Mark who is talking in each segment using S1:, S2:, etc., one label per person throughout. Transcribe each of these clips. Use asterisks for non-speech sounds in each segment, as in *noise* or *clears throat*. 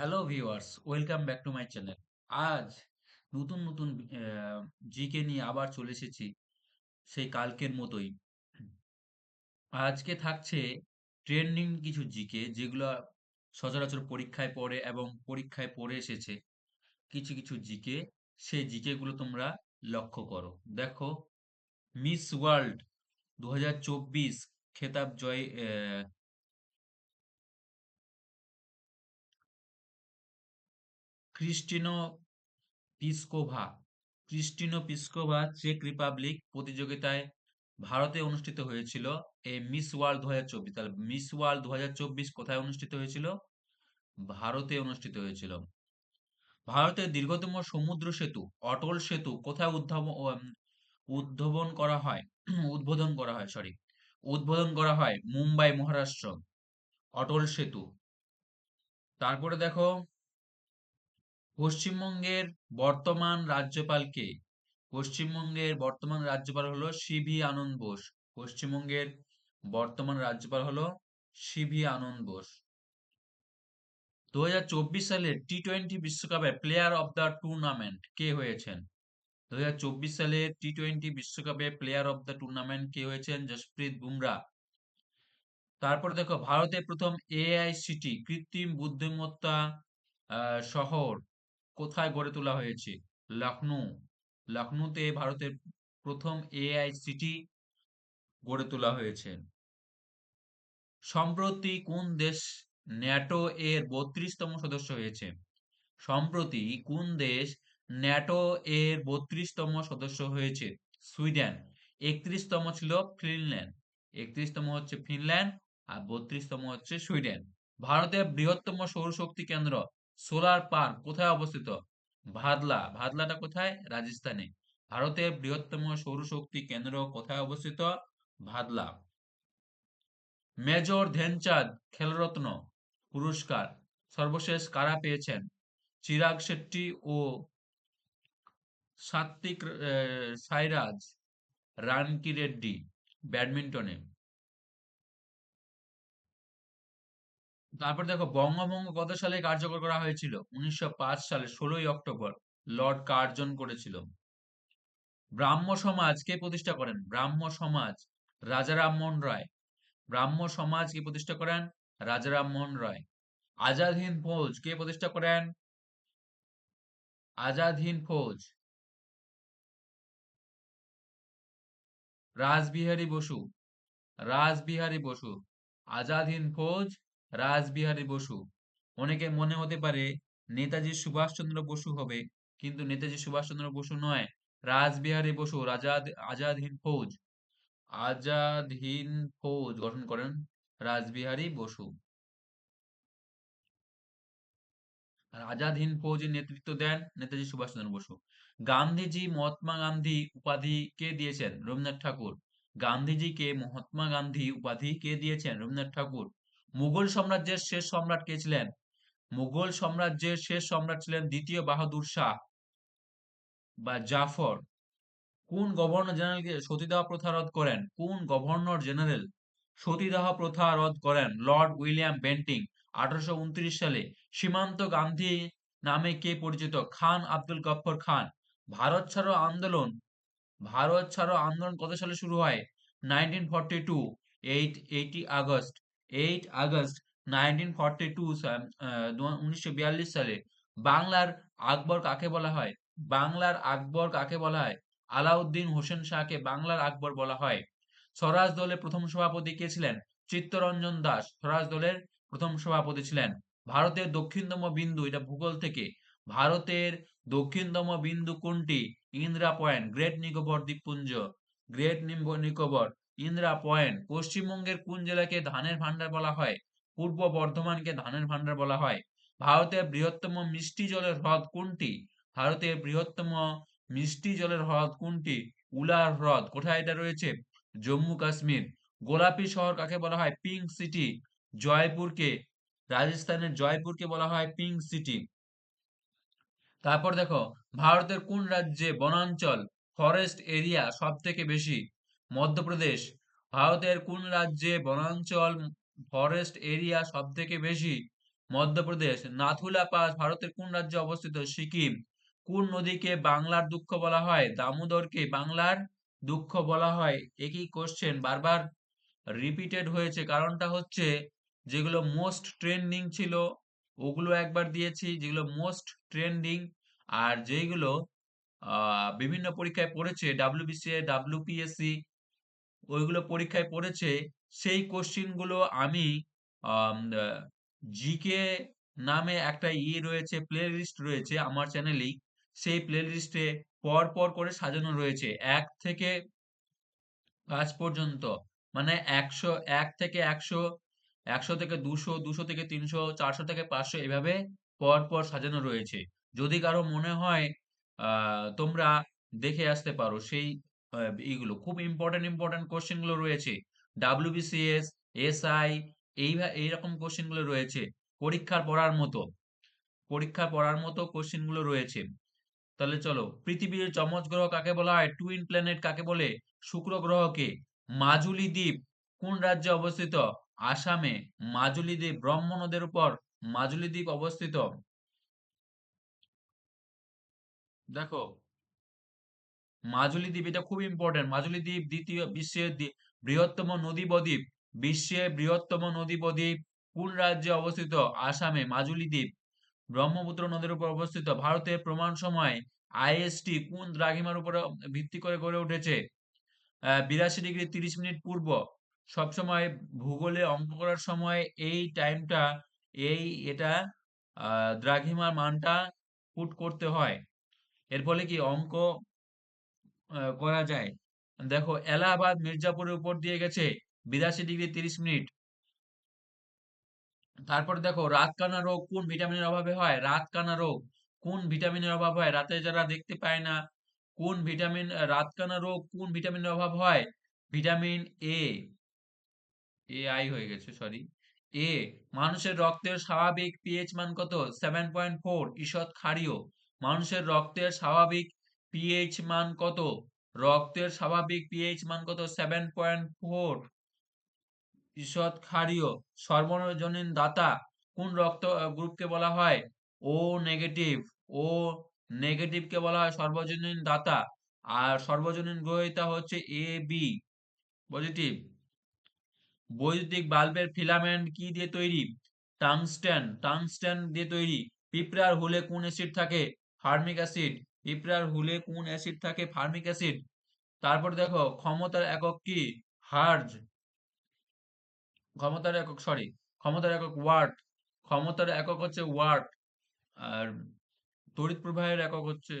S1: Hello viewers welcome back to my channel আজ নতুন নতুন জিকে নিয়ে আবার চলে এসেছি সেই কালকের মতোই। আজকে থাকছে ট্রেন্ডিং কিছু জিকে যেগুলো সচরাচর পরীক্ষায় পড়ে এবং পরীক্ষায় পড়ে এসেছে। কিছু কিছু জিকে সেই জিকে গুলো তোমরা লক্ষ্য করো। দেখো মিস ওয়ার্ল্ড দু হাজার চব্বিশ খেতাব জয় ক্রিস্টিনো পিসকোভা। ক্রিস্টিনো পিসকোভা চেক রিপাবলিক প্রতিযোগিতায় ভারতে অনুষ্ঠিত হয়েছিল। এই মিস ওয়ার্ল্ড দু হাজার মিস ওয়ার্ল্ড দু হাজার চব্বিশ কোথায় অনুষ্ঠিত হয়েছিল? ভারতে অনুষ্ঠিত হয়েছিল। ভারতের দীর্ঘতম সমুদ্র সেতু, অটল সেতু কোথায় উদ্ভাবন উদ্ভাবন করা হয়? *clears throat* উদ্বোধন করা হয় সরি উদ্বোধন করা হয় মুম্বাই, মহারাষ্ট্র। অটল সেতু। তারপরে দেখো পশ্চিমবঙ্গের বর্তমান রাজ্যপাল কে? পশ্চিমবঙ্গের বর্তমান রাজ্যপাল হলো সিভি আনন্দ বোস। পশ্চিমবঙ্গের বর্তমান রাজ্যপাল হলো সিভি আনন্দ বোস। দু হাজার চব্বিশ সালের টি টোয়েন্টি বিশ্বকাপের প্লেয়ার অব দ্য টুর্নামেন্ট কে হয়েছেন? দুই হাজার চব্বিশ সালের টি টোয়েন্টি বিশ্বকাপে প্লেয়ার অব দ্য টুর্নামেন্ট কে হয়েছেন? জসপ্রীত বুমরা। তারপর দেখো, ভারতের প্রথম এআইসিটি কৃত্রিম বুদ্ধিমত্তা শহর কোথায় গড়ে তোলা হয়েছে? লখনৌ লখনৌতে ভারতের প্রথম এআইসিটি গড়ে তোলা হয়েছে। সম্প্রতি কোন দেশ ন্যাটো এর বত্রিশতম সদস্য হয়েছে? সম্প্রতি কোন দেশ ন্যাটো এর বত্রিশতম সদস্য হয়েছে? সুইডেন। একত্রিশতম ছিল ফিনল্যান্ড। একত্রিশতম হচ্ছে ফিনল্যান্ড আর বত্রিশতম হচ্ছে সুইডেন। ভারতের বৃহত্তম সৌরশক্তি কেন্দ্র সোলার পার্ক কোথায় অবস্থিত? ভাদলা। ভাদলাটা কোথায়? রাজস্থানে। ভারতের বৃহত্তম সৌরশক্তি কেন্দ্র কোথায় অবস্থিত? ভাদলা। মেজর ধ্যানচাঁদ খেলরত্ন পুরস্কার সর্বশেষ কারা পেয়েছেন? চিরাগ শেট্টি ও সাত্বিক সাইরাজ রানকি রেড্ডি ব্যাডমিন্টনে। তারপর দেখো বঙ্গভঙ্গ কত সালে কার্যকর করা হয়েছিল? উনিশশো সালে, ষোলোই অক্টোবর। লর্ড কার্জন করেছিল। ব্রাহ্ম সমাজ কে প্রতিষ্ঠা করেন। ব্রাহ্ম সমাজ রাজা রামমোহন রায়। ব্রাহ্ম সমাজ কে প্রতিষ্ঠা করেন রাজা রামমোহন রায়। আজাদ হিন্দ ফৌজ কে প্রতিষ্ঠা করেন? আজাদ হিন্দ ফৌজ। রাসবিহারী বসু। রাসবিহারী বসু। আজাদ হিন্দ ফৌজ রাসবিহারী বসু। অনেকে মনে হতে পারে নেতাজি সুভাষচন্দ্র বসু হবে, কিন্তু নেতাজি সুভাষচন্দ্র বসু নয় রাসবিহারী বসু আজাদ আজাদ হিন্দ ফৌজ। আজাদ হিন্দ ফৌজ গঠন করেন রাসবিহারী বসু। আর আজাদ হিন্দ ফৌজের নেতৃত্ব দেন নেতাজি সুভাষচন্দ্র বসু। গান্ধীজি মহাত্মা গান্ধী উপাধি কে দিয়েছেন? রবীন্দ্রনাথ ঠাকুর। গান্ধীজিকে মহাত্মা গান্ধী উপাধি কে দিয়েছেন? রবীন্দ্রনাথ ঠাকুর। মুঘল সাম্রাজ্যের শেষ সম্রাট কে ছিলেন? মুঘল সাম্রাজ্যের শেষ সম্রাট ছিলেন দ্বিতীয় বাহাদুর শাহ বা জাফর। কোন গভর্নর জেনারেলকে সতীদাহ প্রথা রদ করেন? কোন গভর্নর জেনারেল সতীদাহ প্রথা রদ করেন? লর্ড উইলিয়াম বেন্টিং, আঠারোশো উনত্রিশ সালে। সীমান্ত গান্ধী নামে কে পরিচিত? খান আব্দুল গফর খান। ভারত ছাড়ো আন্দোলন। ভারত ছাড়ো আন্দোলন কত সালে শুরু হয়? Nineteen forty two, eight eighty August. Eight August nineteen forty two উনিশশো বিয়াল্লিশ সালে বাংলার আকবর কাকে বলা হয়? বাংলার আকবর কাকে বলা হয়? আলাউদ্দিন হোসেন শাহকে বাংলার আকবর বলা হয়। স্বরাজ দলের প্রথম সভাপতি কে ছিলেন? চিত্তরঞ্জন দাস। স্বরাজ দলের প্রথম সভাপতি ছিলেন। ভারতের দক্ষিণতম বিন্দু, এটা ভূগোল থেকে। ভারতের দক্ষিণতম বিন্দু কোনটি? ইন্দ্রা পয়েন্ট, গ্রেট নিকোবর দ্বীপপুঞ্জ, গ্রেট নিকোবর। ইন্দ্রা পয়েন্ট পশ্চিমবঙ্গের কোন জেলাকে ধানের ভান্ডার বলা হয়? পূর্ব বর্ধমানকে ধানের ভান্ডার বলা হয়। ভারতের বৃহত্তম মিষ্টি জলের হ্রদ কোনটি? ভারতের বৃহত্তম মিষ্টি জলের হ্রদ কোনটি? উলার হ্রদ, কোথায় এটা রয়েছে? জম্মু কাশ্মীর। গোলাপি শহর কাকে বলা হয়? Pink city. জয়পুরকে, রাজস্থানের জয়পুরকে বলা হয় পিঙ্ক সিটি। তারপর দেখো, ভারতের কোন রাজ্যে বনাঞ্চল ফরেস্ট এরিয়া সব থেকে বেশি? মধ্যপ্রদেশ, ভারতের কোন রাজ্যে বনাঞ্চল ফরেস্ট এরিয়া সব থেকে বেশি? মধ্যপ্রদেশ, নাথুলা পাস ভারতের কোন রাজ্যে অবস্থিত? সিকিম, কোন নদীকে বাংলার দুঃখ বলা হয়? দামোদরকে বাংলার দুঃখ বলা হয়? একই কোশ্চেন বারবার রিপিটেড হয়েছে। কারণটা হচ্ছে যেগুলো মোস্ট ট্রেন্ডিং ছিল, ওগুলো একবার দিয়েছি। যেগুলো মোস্ট ট্রেন্ডিং আর যেগুলো বিভিন্ন পরীক্ষায় পড়েছে ডাব্লিউবিসিএ ডাব্লিউপিএসসি ওইগুলো পরীক্ষায় পড়েছে, সেই কোশ্চিনগুলো আমি জিকে নামে একটা ই রয়েছে প্লে লিস্ট রয়েছে আমার চ্যানেলেই সেই প্লে লিস্টে পর পর করে সাজানো রয়েছে। এক থেকে পাঁচ পর্যন্ত। মানে একশো, এক থেকে একশো একশো থেকে দুশো দুশো থেকে তিনশো, চারশো থেকে পাঁচশো এভাবে পর পর সাজানো রয়েছে। যদি কারও মনে হয় তোমরা দেখে আসতে পারো। সেই এইগুলো খুব ইম্পর্টেন্ট ইম্পর্টেন্ট কোশ্চেনগুলো রয়েছে। ডাব্লিউবিসিএস এসআই এই এইরকম কোশ্চেনগুলো রয়েছে পরীক্ষার পড়ার মতো। পরীক্ষা পড়ার মতো কোশ্চেনগুলো রয়েছে। তাহলে চলো, পৃথিবীর যমজ গ্রহ কাকে বলা হয়? টুইন প্ল্যানেট কাকে বলে? শুক্র গ্রহকে। মাজুলি দ্বীপ কোন রাজ্যে অবস্থিত? আসামে। মাজুলি দ্বীপ ব্রহ্ম নদের উপর। মাজুলি দ্বীপ অবস্থিত। দেখো মাজুলি দ্বীপ এটা খুব ইম্পর্টেন্ট মাজুলি দ্বীপ দ্বিতীয় বিশ্বের বৃহত্তম নদী বদ্বীপ বিশ্বের বৃহত্তম নদী বদ্বীপ কোন রাজ্যে অবস্থিত? আসামে মাজুলি দ্বীপ, ব্রহ্মপুত্র নদীর উপর অবস্থিত। ভারতের প্রমাণ সময় আইএসটি কোন দ্রাঘিমার উপর ভিত্তি করে গড়ে উঠেছে? বিরাশি ডিগ্রি তিরিশ মিনিট পূর্ব। সবসময় ভূগোলে অঙ্ক করার সময় এই টাইমটা এই এটা দ্রাঘিমার মানটা পুট করতে হয়। এর ফলে কি অঙ্ক করা যায়। দেখো, এলাহাবাদ, মির্জাপুরের উপর দিয়ে গেছে বিরাশি ডিগ্রি তিরিশ মিনিট। তারপর দেখো, রাতকানা রোগ কোন ভিটামিনের অভাবে হয়? রাতকানা রোগ কোন ভিটামিনের অভাব হয়? রাতে যারা দেখতে পায় না, কোন ভিটামিন রাতকানা রোগ কোন ভিটামিনের অভাব হয়? ভিটামিন এ এ আই হয়ে গেছে সরি এ মানুষের রক্তের স্বাভাবিক পিএইচ মান কত? সেভেন পয়েন্ট ফোর ঈষৎ ক্ষারীয়। মানুষের রক্তের স্বাভাবিক পিএইচ মান কত? রক্তের স্বাভাবিক পিএইচ মান কত? সেভেন পয়েন্ট ফোর ঈষৎ ক্ষারীয়, সর্বজনীন দাতা, কোন রক্ত গ্রুপকে বলা হয়? ও নেগেটিভ ও নেগেটিভকে বলা হয়? সর্বজনীন দাতা। আর সর্বজনীন গ্রহিতা হচ্ছে এ বি পজিটিভ বৈদ্যুতিক বাল্বের ফিলামেন্ট কি দিয়ে তৈরি? টাংস্টেন টাংস্টেন দিয়ে তৈরি। পিঁপড়ার হুলে কোন অ্যাসিড থাকে? ফার্মিক অ্যাসিড পিঁপড়ার হুলে কোন অ্যাসিড থাকে? Formic acid. তারপর দেখো, ক্ষমতার একক কি? হার্জ। ক্ষমতার একক সরি ক্ষমতার একক ওয়াট। ক্ষমতার একক হচ্ছে ওয়াট। আর তড়িৎ প্রবাহের একক হচ্ছে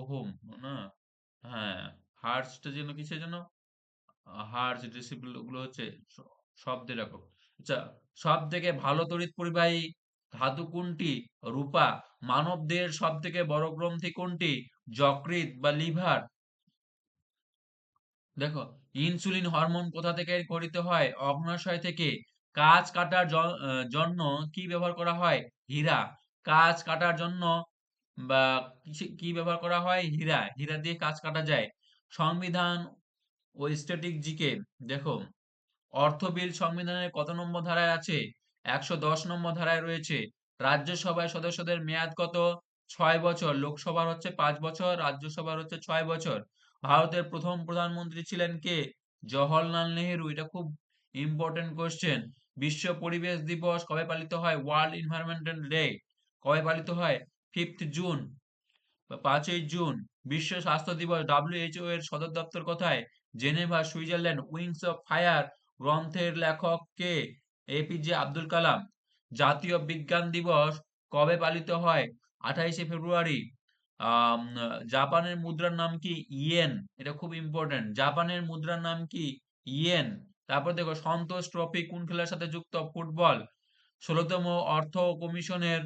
S1: ওহম, না? হ্যাঁ হার্জটা যেন কিসের জন্য? হার্জ, ডেসিবেল ওগুলো হচ্ছে শব্দের একক। আচ্ছা সব থেকে ভালো তড়িৎ পরিবাহী ধাতু কোনটি? রূপা। মানবদের সব থেকে বড় গ্রন্থি কোনটি? যকৃৎ বা লিভার। দেখো, ইনসুলিন হরমোন কোথা থেকে গঠিত হয়? অগ্নাশয় থেকে। কাজ কাটার জন্য কি ব্যবহার করা হয়? হীরা। কাজ কাটার জন্য বা কি ব্যবহার করা হয়? হীরা। হীরা দিয়ে কাজ কাটা যায়। সংবিধান ও স্ট্যাটিক জিকে। দেখো অর্থ বিল সংবিধানের কত নম্বর ধারায় আছে? একশো দশ নম্বর ধারায় রয়েছে। রাজ্যসভায় সদস্যদের মেয়াদ কত? ছয় বছর। লোকসভার হচ্ছে পাঁচ বছর রাজ্যসভার হচ্ছে ছয় বছর। ভারতের প্রথম প্রধানমন্ত্রী ছিলেন কে? জওহরলাল নেহেরু। এটা খুব ইম্পর্টেন্ট কোশ্চেন বিশ্ব পরিবেশ দিবস কবে পালিত হয়? ওয়ার্ল্ড এনভায়রনমেন্টাল ডে কবে পালিত হয়? ফিফথ জুন পাঁচই জুন বিশ্ব স্বাস্থ্য দিবস ডাব্লিউএইচও এর সদর দপ্তর কোথায়? Geneva, Switzerland. Wings of fire গ্রন্থের লেখক কে? এপিজে আব্দুল কালাম জাতীয় বিজ্ঞান দিবস কবে পালিত হয়? আঠাইশে ফেব্রুয়ারি। জাপানের মুদ্রার নাম কি ইয়েন? এটা খুব ইম্পর্টেন্ট জাপানের মুদ্রার নাম কি ইয়েন? তারপর দেখো, সন্তোষ ট্রফি কোন খেলার সাথে যুক্ত? ফুটবল। ষোলতম অর্থ কমিশনের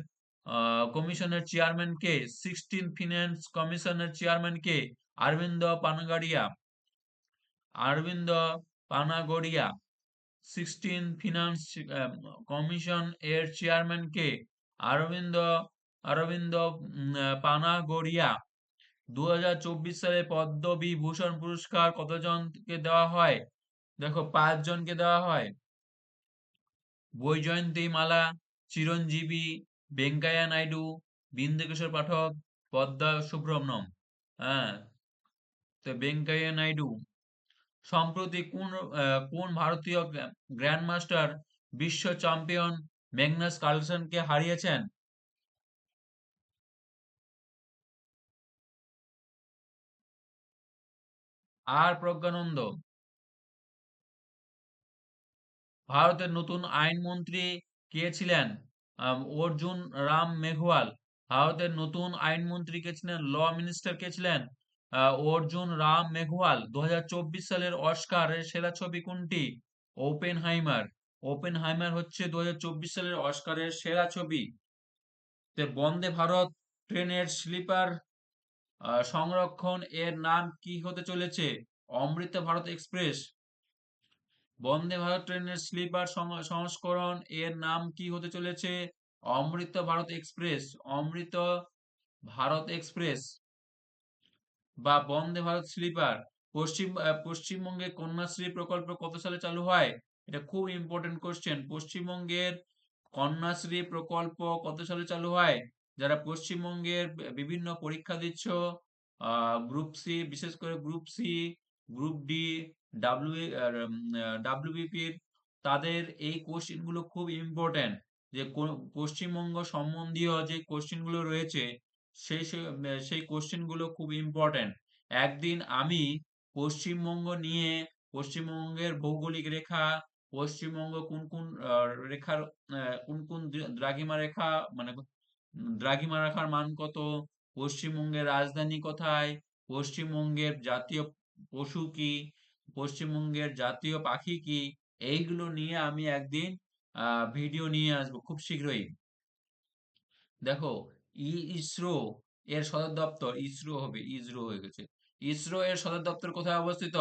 S1: কমিশনের চেয়ারম্যান কে? সিক্সটিন ফিনান্স কমিশনের চেয়ারম্যান কে? Arvind Panagariya. Arvind Panagariya. Sixteen finance commission এর চেয়ারম্যান কে? অরবিন্দ অরবিন্দ পানাগড়িয়া। দু হাজার চব্বিশ সালে পদ্মবিভূষণ পুরস্কার কতজনকে দেওয়া হয়? দেখো পাঁচ জনকে দেওয়া হয়। বৈজয়ন্তী মালা, চিরঞ্জীবী, বেঙ্কাইয়া নাইডু, বিন্দুকিশোর পাঠক, পদ্মা সুব্রমণ্যম। হ্যাঁ তো বেঙ্কাইয়া নাইডু। সম্প্রতি কোন কোন ভারতীয় গ্র্যান্ড মাস্টার বিশ্ব চ্যাম্পিয়ন ম্যাগনাস কার্লসনকে হারিয়েছেন? আর প্রজ্ঞানন্দ। ভারতের নতুন আইনমন্ত্রী কে ছিলেন? অর্জুন রাম মেঘওয়াল। ভারতের নতুন আইনমন্ত্রী কে ছিলেন? ল মিনিস্টার কে ছিলেন? অর্জুন রাম মেঘওয়াল দুই হাজার চব্বিশ সালের অস্কারের সেরা ছবি কোনটি? ওপেন হাইমার ওপেন হাইমার হচ্ছে দুই হাজার চব্বিশ সালের অস্কারের সেরা ছবি। বন্দে ভারত ট্রেনের স্লিপার সংরক্ষণ এর নাম কি হতে চলেছে? অমৃত ভারত এক্সপ্রেস। বন্দে ভারত ট্রেনের স্লিপার সংস্করণ এর নাম কি হতে চলেছে? অমৃত ভারত এক্সপ্রেস। অমৃত ভারত এক্সপ্রেস। বা বন্দে ভারত স্লিপার, পশ্চিম পশ্চিমবঙ্গে কন্যাশ্রী প্রকল্প কত সালে চালু হয়? এটা খুব ইম্পর্টেন্ট কোশ্চেন পশ্চিমবঙ্গের কন্যাশ্রী প্রকল্প কত সালে চালু হয়? যারা পশ্চিমবঙ্গের বিভিন্ন পরীক্ষা দিচ্ছ গ্রুপ সি বিশেষ করে group C group D W ডাব্লিউবিপির তাদের এই কোশ্চেনগুলো খুব ইম্পর্টেন্ট যে পশ্চিমবঙ্গ সম্বন্ধীয় যে কোশ্চেনগুলো রয়েছে সেই সেই কোশ্চেনগুলো খুব ইম্পর্টেন্ট একদিন আমি পশ্চিমবঙ্গ নিয়ে, পশ্চিমবঙ্গের ভৌগোলিক রেখা, পশ্চিমবঙ্গ কোন কোন রেখার কোন কোন দ্রা- দ্রাঘিমা রেখা মানে দ্রাঘিমা রেখার মান কত, পশ্চিমবঙ্গের রাজধানী কোথায়, পশ্চিমবঙ্গের জাতীয় পশু কি, পশ্চিমবঙ্গের জাতীয় পাখি কি, এইগুলো নিয়ে আমি একদিন ভিডিও নিয়ে আসব খুব শীঘ্রই। দেখো ইসরো এর সদর দপ্তর, ইসরো হবে, ইসরো হয়ে গেছে। ইসরো এর সদর দপ্তর কোথায় অবস্থিত?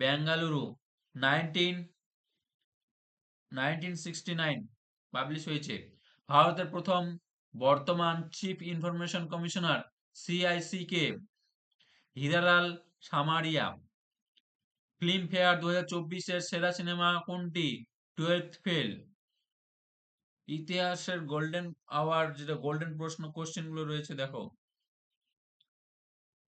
S1: Bengaluru. Nineteen nineteen sixty nine publish হয়েছে। ভারতের প্রথম বর্তমান চিফ ইনফরমেশন কমিশনার সিআইসি কে হিরালাল সামারিয়া। ফিল্ম ফেয়ার দু হাজার চব্বিশের সেরা সিনেমা কোনটি? Twelfth fail. ইতিহাসের গোল্ডেন আওয়ার যেটা গোল্ডেন প্রশ্ন কোশ্চেনগুলো রয়েছে, দেখো।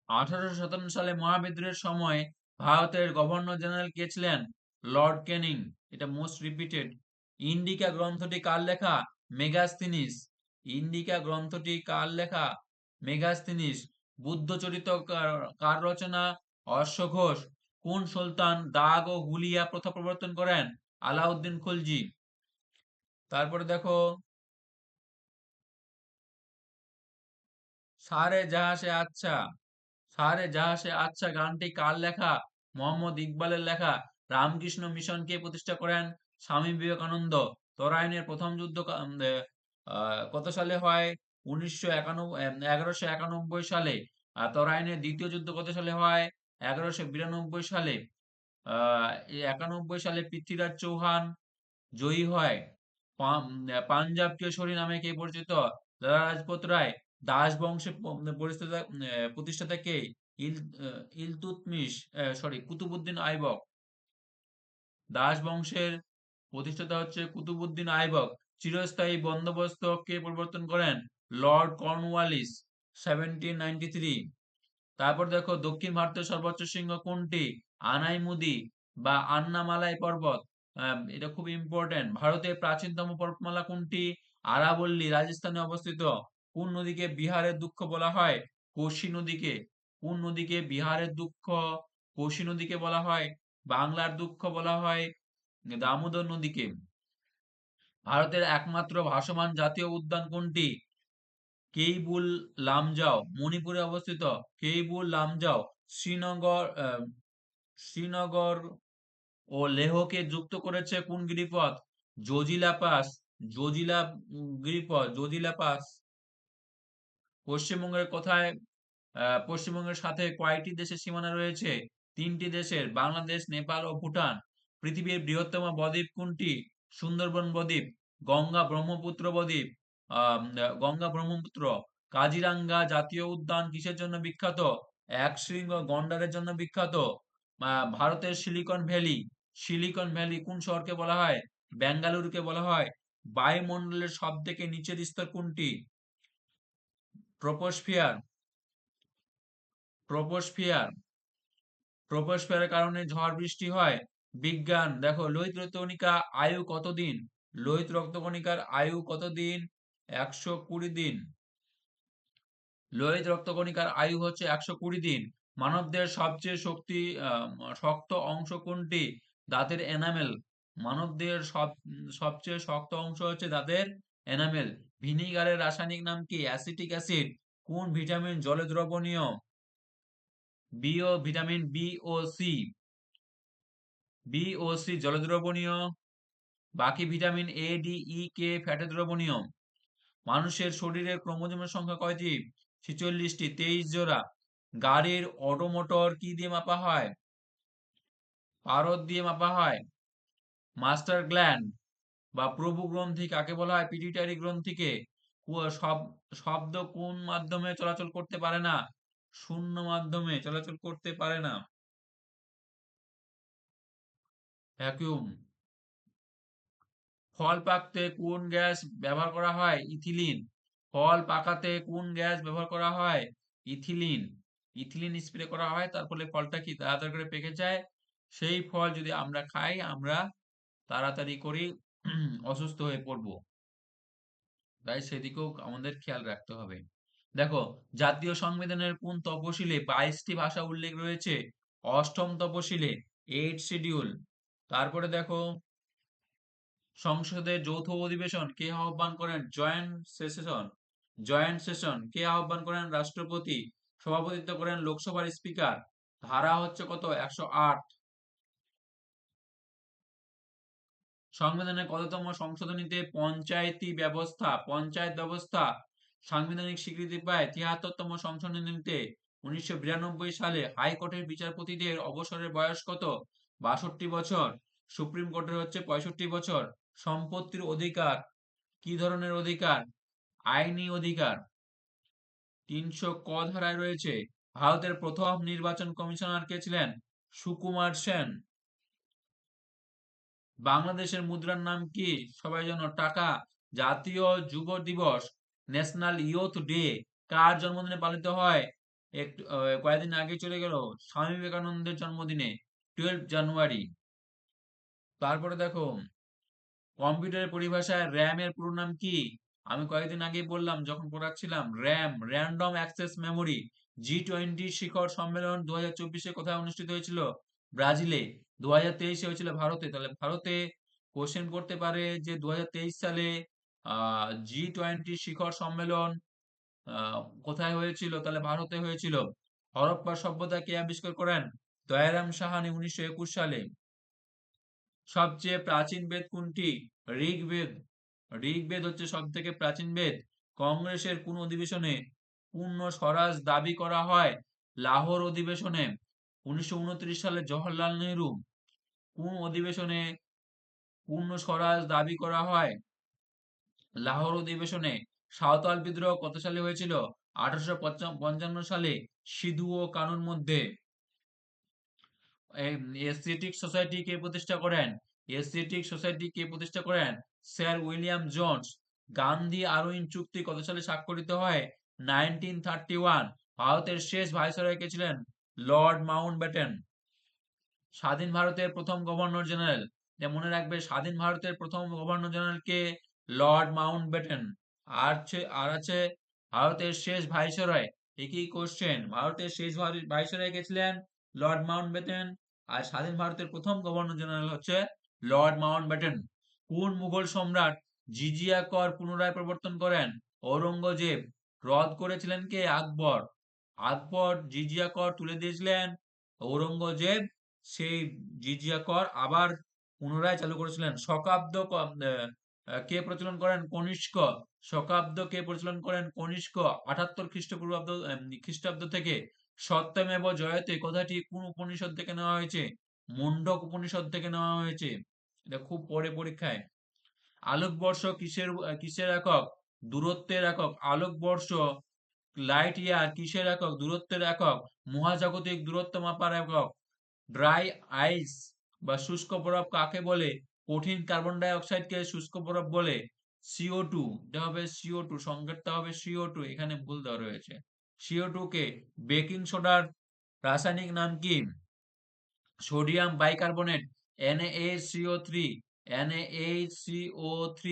S1: আঠারোশো সাতান্ন সালে মহাবিদ্রোহের সময় ভারতের গভর্নর জেনারেল কে ছিলেন? লর্ড ক্যানিং এটা মোস্ট রিপিটেড ইন্ডিকা গ্রন্থটি কার লেখা? মেগাস্তিনিস ইন্ডিকা গ্রন্থটি কার লেখা? মেগাস্তিনিস বুদ্ধচরিত কার- কার রচনা? অশ্বঘোষ কোন সুলতান দাগ ও হুলিয়া প্রথা প্রবর্তন করেন? আলাউদ্দিন খলজি। তারপরে দেখো সারে জাহাসে আচ্ছা সারে জাহাসে আচ্ছা গানটি কার লেখা? মোহাম্মদ ইকবালের লেখা। রামকৃষ্ণ মিশন কে প্রতিষ্ঠা করেন? স্বামী বিবেকানন্দ। তরাইনের প্রথম যুদ্ধ কত সালে হয়? উনিশশো একানব্বই সালে। আর তরাইনের দ্বিতীয় যুদ্ধ কত সালে হয়? এগারোশো বিরানব্বই সালে। আহ একানব্বই সালে পৃথ্বীরাজ চৌহান জয়ী হয়। পাঞ্জাব কেশরী নামে কে পরিচিত? লালা রাজপত রায় দাস বংশের প্রতিষ্ঠাতা কে? ইল আহ, সরি কুতুবুদ্দিন আইবক। দাস বংশের প্রতিষ্ঠাতা হচ্ছে কুতুবুদ্দিন আইবক। চিরস্থায়ী বন্দোবস্ত কে পরিবর্তন করেন? লর্ড কর্নওয়ালিস সেভেন্টিন তারপর দেখো দক্ষিণ ভারতের সর্বোচ্চ শৃঙ্গ কোনটি? আনাইমুদি বা আন্নামালাই পর্বত। এটা খুব ইম্পর্টেন্ট ভারতের প্রাচীনতম পর্বতমালা কোনটি? আরাবল্লী, রাজস্থানে অবস্থিত। কোন নদীকে বিহারের দুঃখ বলা হয়? কোশি নদীকে। কোন নদীকে বিহারের দুঃখ? কোশি নদীকে বলা হয়। বাংলার দুঃখ বলা হয়। দামোদর নদীকে। ভারতের একমাত্র ভাসমান জাতীয় উদ্যান কোনটি? কেইবুল লামজাও। মণিপুরে অবস্থিত। কেইবুল লামজাও। শ্রীনগর শ্রীনগর ও লেহকে যুক্ত করেছে কোন গিরিপথ? জজিলা পাস জজিলা গিরিপথ জজিলা পাস পশ্চিমবঙ্গের কোথায় পশ্চিমবঙ্গের সাথে কয়টি দেশের সীমানা রয়েছে? তিনটি দেশের, বাংলাদেশ, নেপাল ও ভুটান। পৃথিবীর বৃহত্তম বদ্বীপ কোনটি? সুন্দরবন বদ্বীপ, গঙ্গা ব্রহ্মপুত্র বদ্বীপ গঙ্গা ব্রহ্মপুত্র। কাজিরাঙ্গা জাতীয় উদ্যান কিসের জন্য বিখ্যাত? এক শৃঙ্গ গন্ডারের জন্য বিখ্যাত। ভারতের সিলিকন ভ্যালি। সিলিকন ভ্যালি কোন শহরকে বলা হয়? বেঙ্গালুরুকে বলা হয়। বায়ুমণ্ডলের সব থেকে নিচের স্তর কোনটি? ট্রোপোস্ফিয়ার ট্রোপোস্ফিয়ার ট্রোপোস্ফিয়ারের কারণে ঝড় বৃষ্টি হয়। বিজ্ঞান, দেখো লোহিত রক্তকণিকা আয়ু কতদিন? লোহিত রক্তকণিকার আয়ু কতদিন? একশো কুড়ি দিন। লোহিত রক্তকণিকার আয়ু হচ্ছে একশো কুড়ি দিন। মানবদের সবচেয়ে শক্তি শক্ত অংশ কোনটি? দাঁতের এনামেল মানবদের সব, সবচেয়ে শক্ত অংশ হচ্ছে দাঁতের এনামেল ভিনিগারের রাসায়নিক নাম কি? অ্যাসিটিক অ্যাসিড কোন ভিটামিন জলে দ্রবণীয়? বিও ভিটামিন বি ও সি বি ও সি জলে দ্রবণীয়। বাকি ভিটামিন এ ডি ই কে ফ্যাটে দ্রবণীয়। মানুষের শরীরে ক্রোমোজোমের সংখ্যা কয়টি? ছেচল্লিশটি, তেইশ জোড়া। গাড়ির অটোমোটর কি দিয়ে মাপা হয়? পারদ দিয়ে মাপা হয়? মাস্টার গ্ল্যান্ড বা প্রভু গ্রন্থি কাকে বলা হয়? পিটিটারি গ্রন্থিকে। শব্দ কোন মাধ্যমে চলাচল করতে পারে না? শূন্য মাধ্যমে চলাচল করতে পারে না। ভ্যাকুয়াম। ফল পাকতে কোন গ্যাস ব্যবহার করা হয়? ইথিলিন। ফল পাকাতে কোন গ্যাস ব্যবহার করা হয়? ইথিলিন। ইথিলিন স্প্রে করা হয়, তার ফলে ফলটা কি তাড়াতাড়ি করে পেকে যায়? সেই ফল যদি আমরা খাই, আমরা তাড়াতাড়ি করে *clears throat* অসুস্থ হয়ে পড়ব। তাই সেদিকেও আমাদের খেয়াল রাখতে হবে। দেখো, জাতীয় সংবিধানের কোন তপশিলে বাইশটি ভাষা উল্লেখ রয়েছে? অষ্টম তপশিলে এইট শিডিউল। তারপরে দেখো সংসদের যৌথ অধিবেশন কে আহ্বান করেন? জয়েন্ট সেশন জয়েন্ট সেশন কে আহ্বান করেন? রাষ্ট্রপতি। সভাপতিত্ব করেন লোকসভার স্পিকার। ধারা হচ্ছে কত? একশো আট। সংবিধানের কততম সংশোধনীতে পঞ্চায়েতি ব্যবস্থা, পঞ্চায়েত ব্যবস্থা সাংবিধানিক স্বীকৃতি পায় তিয়াত্তরতম সংশোধনীতে? উনিশশো বিরানব্বই সালে হাইকোর্টের বিচারপতিদের অবসরের বয়স কত? বাষট্টি বছর। সুপ্রিম কোর্টের হচ্ছে পঁয়ষট্টি বছর। সম্পত্তির অধিকার। কি ধরনের অধিকার? আইনি অধিকার। তিনশো ক ধারায় রয়েছে, ভারতের প্রথম নির্বাচন কমিশনার কে ছিলেন? সুকুমার সেন। বাংলাদেশের মুদ্রার নাম কি? সবাই জানো, টাকা। জাতীয় যুব দিবস ন্যাশনাল ইয়ুথ ডে কার জন্মদিনে পালিত হয়? একটু কয়েকদিন আগে চলে গেল, স্বামী বিবেকানন্দের জন্মদিনে টুয়েলভ জানুয়ারি তারপরে দেখো কম্পিউটারের পরিভাষায় র্যাম এর পুরো নাম কি? আমি কয়েকদিন আগেই বললাম, যখন পড়াচ্ছিলাম RAM random access memory G twenty শিখর সম্মেলন দু হাজার চব্বিশে কোথায় অনুষ্ঠিত হয়েছিল? ব্রাজিলে। দু হাজার তেইশে হয়েছিল ভারতে। তাহলে ভারতে কোশ্চেন করতে পারে যে দু হাজার তেইশ সালে জি টোয়েন্টি শিখর সম্মেলন কোথায় হয়েছিল? তাহলে ভারতে হয়েছিল। হরপ্পা সভ্যতা কে আবিষ্কার করেন? দয়ারাম সাহানি উনিশশো একুশ সালে। সবচেয়ে প্রাচীন বেদ কোনটি? ঋগ্বেদ। ঋগ্বেদ হচ্ছে সব থেকে প্রাচীন বেদ। কংগ্রেসের কোন অধিবেশনে পূর্ণ স্বরাজ দাবি করা হয় লাহোর অধিবেশনে। উনিশশো উনত্রিশ সালে জওহরলাল নেহরু কোন অধিবেশনে পূর্ণ স্বরাজ দাবি করা হয়? লাহোর অধিবেশনে সাঁওতাল বিদ্রোহ কত সালে হয়েছিল? আঠারোশো পঞ্চান্ন সালে সিধু ও কানুর মধ্যে। এসিয়েটিক সোসাইটি কে প্রতিষ্ঠা করেন? এসিয়েটিক সোসাইটি কে প্রতিষ্ঠা করেন? Sir William Jones. Gandhi Irwin চুক্তি কত সালে স্বাক্ষরিত হয়? Nineteen thirty one. ভারতের শেষ ভাইসরয় কে ছিলেন? লর্ড মাউন্ট ব্যাটেন স্বাধীন ভারতের প্রথম গভর্নর জেনারেল। মনে রাখবে, স্বাধীন ভারতের প্রথম গভর্নর জেনারেল কে? লর্ড মাউন্ট ব্যাটেন আর আর আছে ভারতের শেষ ভাইসরয়। একই কোশ্চেন ভারতের শেষ ভাইসরয় কে ছিলেন? লর্ড মাউন্ট ব্যাটেন আর স্বাধীন ভারতের প্রথম গভর্নর জেনারেল হচ্ছে লর্ড মাউন্ট ব্যাটেন কোন মুঘল সম্রাট জিজিয়া কর পুনরায় প্রবর্তন করেন? ঔরঙ্গজেব। রদ করেছিলেন কে? আকবর। আকবর জিজিয়া কর তুলে দিয়েছিলেন, ঔরঙ্গজেব সেই জিজিয়া কর আবার পুনরায় চালু করেছিলেন। শকাব্দ কে প্রচলন করেন? কনিষ্ক। শকাব্দ কে প্রচলন করেন? কনিষ্ক। আটাত্তর খ্রিস্টপূর্বাব্দ খ্রিস্টাব্দ থেকে সত্যমেব জয়তে কথাটি কোন উপনিষদ থেকে নেওয়া হয়েছে? মুন্ডক উপনিষদ থেকে নেওয়া হয়েছে। এটা খুব পরে পরীক্ষায়। আলোকবর্ষ কিসের কিসের একক? দূরত্বের একক। আলোকবর্ষ লাইট ইয়ার কিসের একক? দূরত্বের একক? মহাজাগতিক দূরত্ব মাপার একক? ড্রাই আইস বা শুষ্ক বরফ কাকে বলে? কঠিন কার্বন ডাই অক্সাইডকে শুষ্ক বরফ বলে? সিও টু এটা হবে সিও টু সংকেতটা হবে সিও টু এখানে ভুল দেওয়া রয়েছে। সিও টু কে বেকিং সোডার রাসায়নিক নাম কি? সোডিয়াম বাইকার্বনেট NaCO3 NaCO3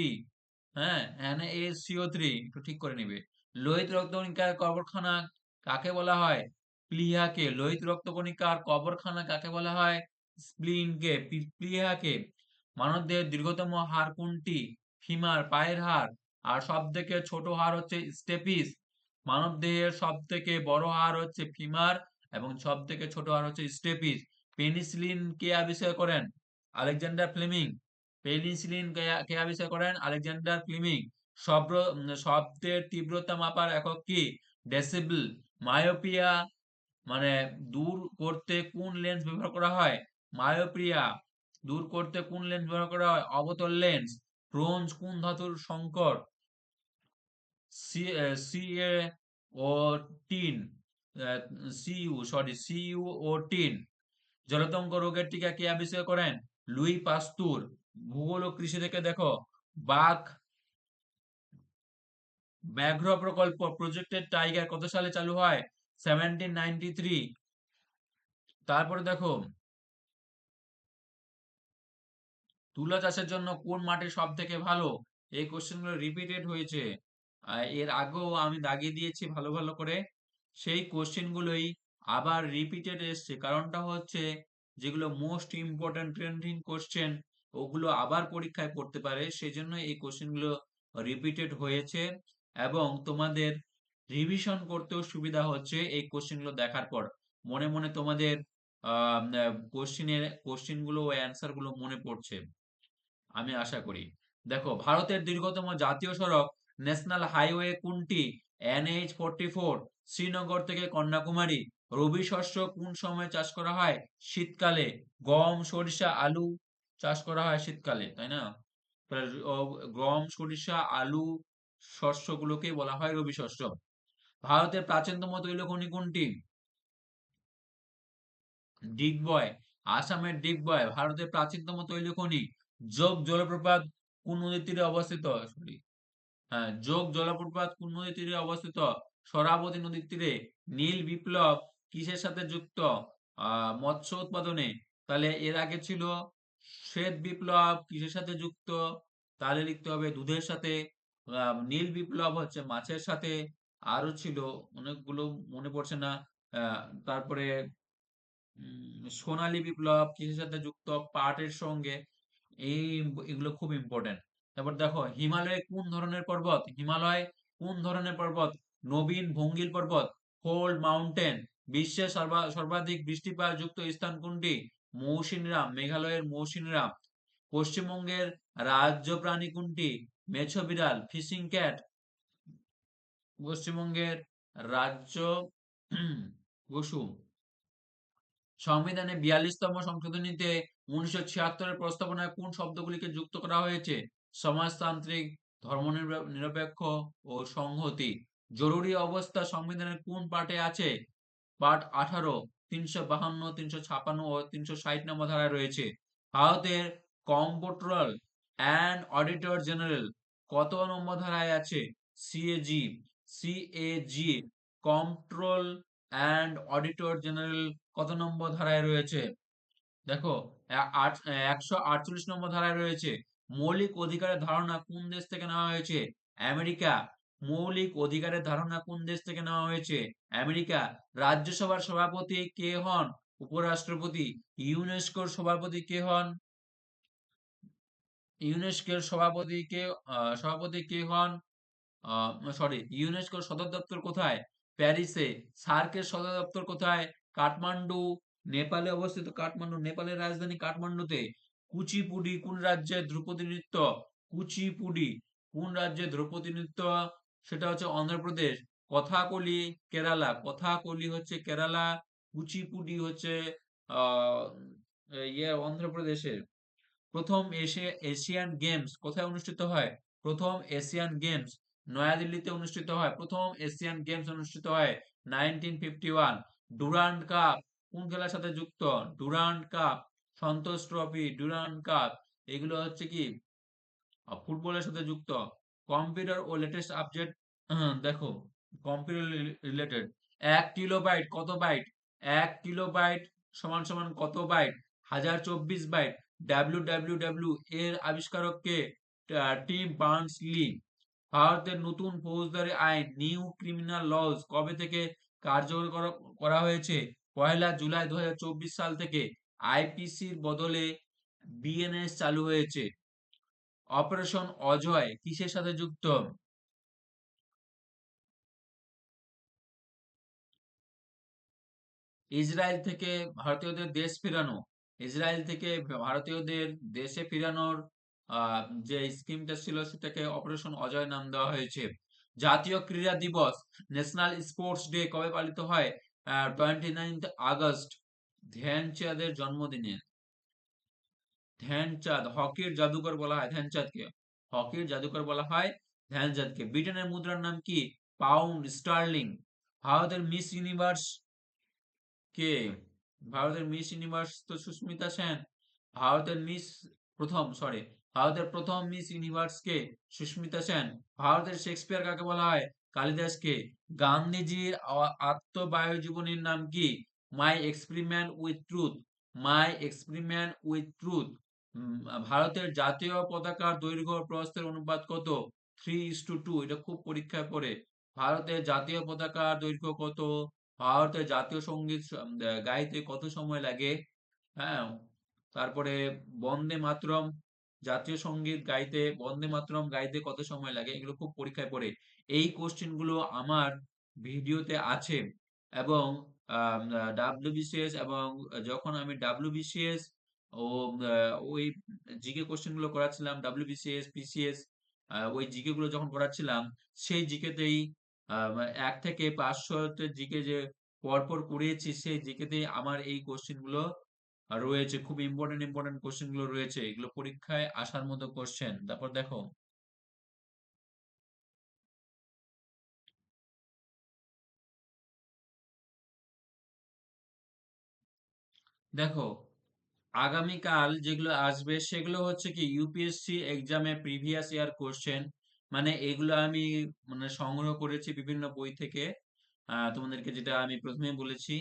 S1: হ্যাঁ? এন এএ সিও থ্রি একটু ঠিক করে নিবে। লোহিত রক্তকণিকার কবরখানা কাকে বলা হয়? প্লিহাকে লোহিত রক্তকণিকার কবরখানা কাকে বলা হয়? স্প্লিনকে প্লিহাকে মানবদেহের দীর্ঘতম হাড় কোনটি? ফিমার, পায়ের হাড়। আর সব থেকে ছোট হাড় হচ্ছে স্টেপিস। মানবদেহের সব থেকে বড় হাড় হচ্ছে ফিমার এবং সব থেকে ছোট হাড় হচ্ছে স্টেপিস। পেনিসিলিন কে আবিষ্কার করেন? Alexander Fleming. পেনিসিলিন কে আবিষ্কার করেন? Alexander Fleming. শব্দ শব্দের তীব্রতা মাপার একক কি? ডেসিবল মায়োপিয়া মানে দূর করতে কোন লেন্স ব্যবহার করা হয়? মায়োপিয়া দূর করতে কোন লেন্স ব্যবহার করা হয়? অবতল লেন্স ব্রোঞ্জ কোন ধাতুর সংকর? সি এ ও টিন সিইউ সরি সিইউ ও টিন জলাতঙ্ক রোগের টিকা কে আবিষ্কার করেন? Louis Pasteur. ভূগোল ও কৃষি থেকে দেখো। বাঘ ব্যাঘ্র প্রকল্প প্রজেক্টের টাইগার কত সালে চালু হয়? সেভেন্টিন নাইনটি থ্রি তারপরে দেখো, তুলা চাষের জন্য কোন মাটি সব থেকে ভালো? এই কোশ্চেনগুলো রিপিটেড হয়েছে। এর আগেও আমি দাগিয়ে দিয়েছি ভালো ভালো করে। সেই কোশ্চেন গুলোই আবার রিপিটেড এসছে। কারণটা হচ্ছে যেগুলো মোস্ট ইম্পর্টেন্ট ট্রেন্ডিং কোশ্চেন ওগুলো আবার পরীক্ষায় পড়তে পারে। সেই জন্য এই কোশ্চেনগুলো রিপিটেড হয়েছে। এবং তোমাদের রিভিশন করতেও সুবিধা হচ্ছে এই কোশ্চেনগুলো দেখার পর। মনে মনে তোমাদের কোশ্চেনের কোশ্চেনগুলো ও অ্যান্সারগুলো মনে পড়ছে, আমি আশা করি। দেখো, ভারতের দীর্ঘতম জাতীয় সড়ক ন্যাশনাল হাইওয়ে কোনটি? এনএইচ ফোরটি ফোর শ্রীনগর থেকে কন্যাকুমারী। রবি শস্য কোন সময় চাষ করা হয়? শীতকালে। গম, সরিষা, আলু চাষ করা হয় শীতকালে, তাই না? গম, সরিষা, আলু শস্যগুলোকে বলা হয় রবি শস্য ভারতের প্রাচীনতম তৈলখনি কোনটি? ডিগবয়, আসামের ডিগবয়, ভারতের প্রাচীনতম তৈলখনি যোগ জলপ্রপাত কোন নদীর তীরে অবস্থিত? সরি হ্যাঁ যোগ জলপ্রপাত কোন নদীর তীরে অবস্থিত? সরাবতী নদীর তীরে নীল বিপ্লব কিসের সাথে যুক্ত? মৎস্য উৎপাদনে। তাহলে এর আগে ছিল শ্বেত বিপ্লব কিসের সাথে যুক্ত? তাহলে লিখতে হবে দুধের সাথে। নীল বিপ্লব হচ্ছে মাছের সাথে আরও ছিল, অনেকগুলো মনে পড়ছে না। তারপরে সোনালী বিপ্লব, কিসের সাথে যুক্ত, পাটের সঙ্গে, এই এগুলো খুব ইম্পর্টেন্ট তারপর দেখো, হিমালয় কোন ধরনের পর্বত? হিমালয় কোন ধরনের পর্বত? নবীন ভঙ্গিল পর্বত হোল্ড মাউন্টেন বিশ্বের সর্বাধিক বৃষ্টিপাত যুক্ত স্থান কোনটি? মৌসিনরাম, মেঘালয়ের মৌসিনরাম। পশ্চিমবঙ্গের রাজ্য প্রাণী কোনটি? মেছো বিড়াল, ফিশিং ক্যাট, পশ্চিমবঙ্গের রাজ্য পশু সংবিধানে বিয়াল্লিশতম সংশোধনীতে উনিশশো ছিয়াত্তরের প্রস্তাবনায় কোন শব্দগুলিকে যুক্ত করা হয়েছে? সমাজতান্ত্রিক ধর্ম নিরপেক্ষ ও সংহতি। জরুরি অবস্থা সংবিধানের কোন পার্টে আছে? পার্ট আঠারো, তিনশো বাহান্ন, তিনশো ছাপান্ন ও তিনশো ষাট নম্বর ধারায় রয়েছে। ভারতের কম্পোট্রল অ্যান্ড অডিটর জেনারেল কত নম্বর ধারায় আছে CAG CAG control and auditor general কত নম্বর ধারায় রয়েছে? দেখো একশো আটচল্লিশ নম্বর ধারায় রয়েছে। মৌলিক অধিকারের ধারণা কোন দেশ থেকে নেওয়া হয়েছে? আমেরিকা। মৌলিক অধিকারের ধারণা কোন দেশ থেকে নেওয়া হয়েছে? আমেরিকা। রাজ্যসভার সভাপতি কে হন? উপরাষ্ট্রপতি। ইউনেস্কোর সভাপতি কে হন? ইউনেস্কোর সভাপতি কে সভাপতি কে হন সরি ইউনেস্কোর সদর দপ্তর কোথায়? প্যারিসে। সার্কের সদর দপ্তর কোথায়? কাঠমান্ডু, নেপালে অবস্থিত কাঠমান্ডু, নেপালের রাজধানী কাঠমান্ডুতে। কুচিপুডি কোন রাজ্যের ধ্রুপদী নৃত্য? কুচিপুডি কোন রাজ্যে ধ্রুপদী নৃত্য? সেটা হচ্ছে অন্ধ্রপ্রদেশ। কথাকলি, কেরালা। কথাকলি হচ্ছে কেরালা, কুচিপুডি হচ্ছে আহ ইয়ে অন্ধ্রপ্রদেশের। প্রথম এশিয়ান গেমস কোথায় অনুষ্ঠিত হয়? প্রথম এশিয়ান গেমস নয়াদিল্লিতে অনুষ্ঠিত হয়। প্রথম এশিয়ান গেমস অনুষ্ঠিত হয় nineteen fifty one. Durand Cup কোন খেলার সাথে যুক্ত? Durand Cup, Santosh trophy, Durand Cup, এগুলো হচ্ছে কি? ফুটবলের সাথে যুক্ত। কম্পিউটার ও লেটেস্ট আপডেট দেখো, কম্পিউটার রিলেটেড। এক কিলো বাইট কত বাইট? এক কিলো বাইট সমান সমান কত বাইট? হাজার চব্বিশ বাইট। ডাব্লিউ ডাব্লিউ ডাব্লিউ এর আবিষ্কারক কে টিম বার্নস লি ভারতের নতুন ফৌজদারি আইন, নিউ ক্রিমিনাল লজ, কবে থেকে কার্যকর করা- করা হয়েছে? পয়লা জুলাই দুই হাজার চব্বিশ সাল থেকে আইপিসির বদলে বিএনএস চালু হয়েছে। অপারেশন অজয়, কিসের সাথে যুক্ত? ইসরায়েল থেকে ভারতীয়দের দেশ ফেরানো। ইসরায়েল থেকে ভারতীয়দের দেশে ফিরানোর যে স্কিমটা ছিল সেটাকে অপারেশন অজয় নাম দেওয়া হয়েছে। জাতীয় ক্রীড়া দিবস ন্যাশনাল স্পোর্টস ডে কবে পালিত হয়? টোয়েন্টি নাইন্থ আগস্ট ধ্যানচাঁদের জন্মদিনে। ধ্যানচাঁদ, হকির জাদুকর বলা হয়, ধ্যানচাঁদকে। হকির জাদুকর বলা হয়, ধ্যানচাঁদকে। ব্রিটেনের মুদ্রার নাম কি? Pound sterling. ভারতের মিস ইউনিভার্স কে? ভারতের মিস ইউনিভার্স তো সুস্মিতা সেন। ভারতের মিস প্রথম সরি ভারতের প্রথম মিস ইউনিভার্স কে? সুস্মিতা সেন। ভারতের শেক্সপিয়ার কাকে বলা হয়? কালিদাসকে গান্ধীজির আত্মবায়োজীবনীর নাম কি? My experiment with truth. My experiment with truth. ভারতের জাতীয় পতাকার দৈর্ঘ্য প্রস্থের অনুপাত কত? থ্রি ইস টু টু, এটা খুব পরীক্ষায় পড়ে। ভারতের জাতীয় পতাকার দৈর্ঘ্য কত? ভারতের জাতীয় সংগীত গাইতে কত সময় লাগে? হ্যাঁ তারপরে বন্দে মাতরম, জাতীয় সংগীত গাইতে, বন্দে মাতরম গাইতে কত সময় লাগে? এগুলো খুব পরীক্ষায় পড়ে। এই কোশ্চেনগুলো আমার ভিডিওতে আছে এবং ডাব্লিউবিসিএস এবং যখন আমি ডাব্লিউবিসিএস ও ওই জিকে কোশ্চেনগুলো করাচ্ছিলাম ডাব্লিউবিসিএস পিসিএস ওই জিকে গুলো যখন করাচ্ছিলাম, সেই জিকেতেই এক থেকে পাঁচশো জিকে যে পরপর করিয়েছি, সেই জিকেতেই আমার এই কোশ্চেনগুলো রয়েছে। খুব ইম্পর্টেন্ট ইম্পর্টেন্ট কোশ্চেনগুলো রয়েছে। এগুলো পরীক্ষায় আসার মতো কোশ্চেন তারপর দেখো। দেখো, আগামীকাল যেগুলো আসবে, সেগুলো হচ্ছে কি ইউপিএসসি এক্সামে প্রিভিয়াস ইয়ার কোশ্চেন মানে এগুলো আমি মানে সংগ্রহ করেছি বিভিন্ন বই থেকে। তোমাদেরকে যেটা আমি প্রথমে বলেছি,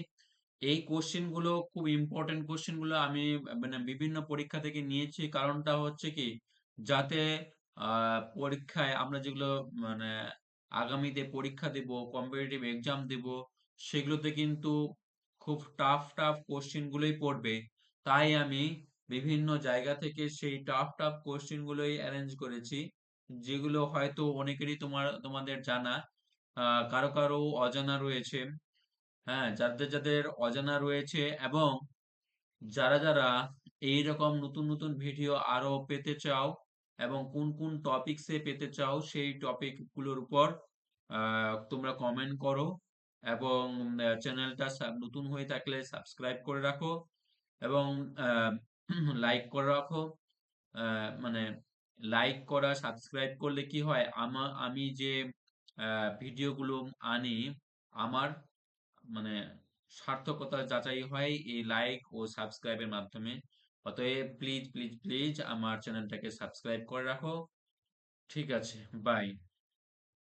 S1: এই কোশ্চেনগুলো খুব ইম্পর্টেন্ট কোশ্চেনগুলো আমি মানে বিভিন্ন পরীক্ষা থেকে নিয়েছি। কারণটা হচ্ছে কি, যাতে পরীক্ষায় আমরা যেগুলো মানে আগামীতে পরীক্ষা দেব কম্পিটিটিভ এক্সাম দেব, সেগুলোতে কিন্তু খুব টাফ টাফ কোশ্চেন গুলোই পড়বে। তাই আমি বিভিন্ন জায়গা থেকে সেই টাফ টাফ কোশ্চেন গুলোই অ্যারেঞ্জ করেছি। যেগুলো হয়তো অনেকেরই তোমার, তোমাদের জানা। কারও কারও অজানা রয়েছে। হ্যাঁ যাদের যাদের অজানা রয়েছে এবং যারা যারা এই রকম নতুন নতুন ভিডিও আরও পেতে চাও এবং কোন কোন টপিকসে পেতে চাও, সেই টপিকগুলোর উপর তোমরা কমেন্ট করো এবং চ্যানেলটা নতুন হয়ে থাকলে সাবস্ক্রাইব করে রাখো এবং লাইক *clears throat* করে রাখো। মানে লাইক করা সাবস্ক্রাইব করলে কি হয়? আমার আমি যে ভিডিওগুলো আনি, আমার মানে সার্থকতা যাচাই হয় এই লাইক ও সাবস্ক্রাইবের মাধ্যমে। অতএব প্লিজ প্লিজ প্লিজ আমার চ্যানেলটাকে সাবস্ক্রাইব করে রাখো। ঠিক আছে বাই